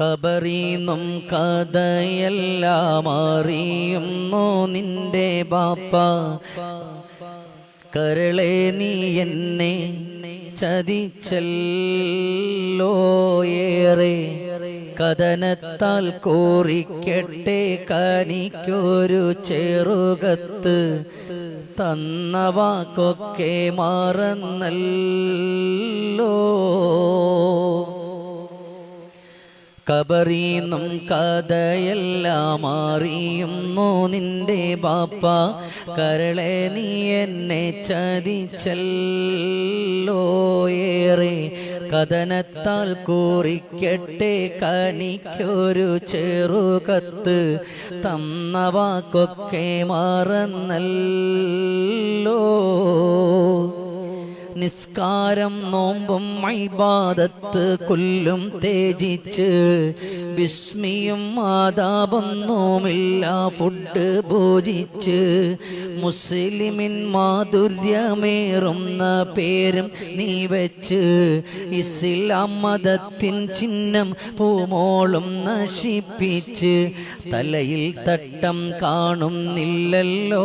കബറീന്നും കഥയെല്ലാം അറിയുന്നു നിന്റെ ബാപ്പ. കരളെ നീ എന്നെ ചതിച്ചല്ലോ ഏറെ. കഥനത്താൽ കോറിക്കട്ടെ കനിക്കൊരു ചെറുകത്ത് തന്ന വാക്കൊക്കെ മറന്നല്ലോ. കബറീന്നും കഥയെല്ലാം അറിയുന്നു നിന്റെ ബാപ്പ. കരളെ നീ എന്നെ ചതിച്ചല്ലോ ഏറെ. കഥനത്താൽ കൂറിക്കട്ടെ കനിക്കൊരു ചെറുകത്ത്. തന്ന വാക്കൊക്കെ മറന്നല്ലോ നിസ്കാരം നോമ്പും മൈബാദത്ത് കൊല്ലും തേജിച്ച് വിസ്മിയും ആദാപൊന്നുമില്ല ഫുഡ് ഭോജിച്ച് മുസ്ലിമിൻ മാധുര്യമേറുന്ന പേരും നീ വെച്ച് ഇസ്ലാം മതത്തിൻ ചിഹ്നം പൂമോളും നശിപ്പിച്ച് തലയിൽ തട്ടം കാണുന്നില്ലല്ലോ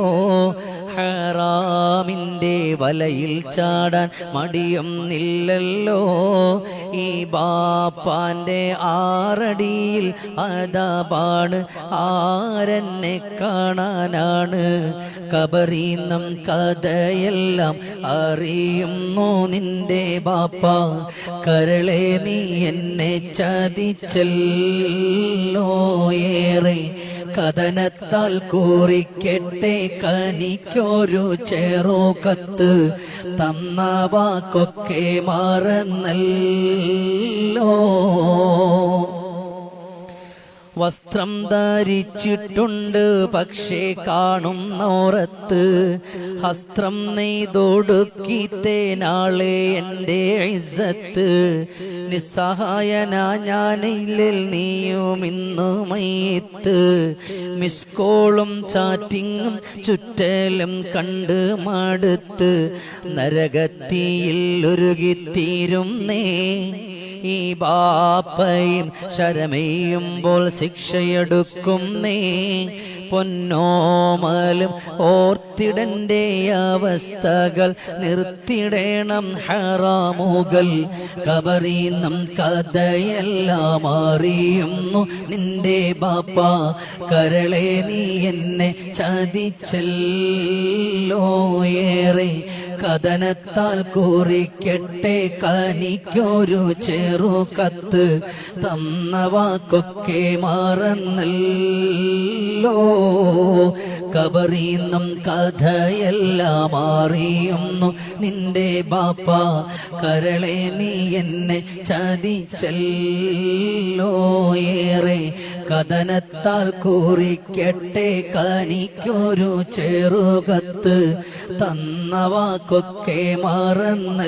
ഹറാമിന്റെ വലയിൽ ചാടാൻ മടിയൊന്നില്ലല്ലോ ഈ ബാപ്പാന്റെ ആറടിയിൽ അതാപാണ്. ആരെന്നെ കാണാനാണ്? കബറീന്നം കഥയെല്ലാം അറിയുന്നു നിന്റെ ബാപ്പ. കരളെ നീ എന്നെ ചതിച്ചല്ലോ ഏറെ. കഥനത്താൽ കൂറിക്കെട്ടെ കനിക്കൊരു ചെറുകത്ത് തന്ന വാക്കൊക്കെ മറന്നല്ലോ. വസ്ത്രം ധരിച്ചിട്ടുണ്ട് പക്ഷേ കാണും നോറത്ത്. ഹസ്ത്രം നെയ്തൊടുക്കി തേനാളെ എന്റെ ഇസത്ത് നിസ്സഹായന ഞാനില്ലിൽ നീയും ഇന്ന് മയ്യത്ത്. മിസ്കോളും ചാറ്റിങ്ങും ചുറ്റലും കണ്ട് മടുത്ത്. നരകത്തിയിൽ ഒരുകിത്തീരും നേ ഈ ബാപ്പയും ശരമേയുമ്പോൾ ശിക്ഷയെടുക്കും നീ. പൊന്നോമലും ഓർത്തിടന്റെ അവസ്ഥകൾ നിർത്തിടേണം ഹറാമുകൾ. കബറീന്നും കഥയെല്ലാം അറിയുന്നു നിന്റെ ബാപ്പ. കരളെ നീ എന്നെ ചതിച്ചല്ലോ ഏറെ. കഥനത്താൽ കൂറിക്കെട്ടെ കനിക്കൊരു ചെറുകത്ത് തന്ന വാക്കൊക്കെ മറന്നല്ലോ. കബറിന്നും കഥയെല്ലാം മാറിയുന്നു നിന്റെ ബാപ്പ കരളെ നീ എന്നെ ചതിച്ചല്ലോ. ഏറെ കഥനത്താൽ കൂറിക്കെട്ടെ കനിക്കൊരു ചെറുകത്ത് തന്ന വാക്കൊക്കെ മറന്നല്ലോ.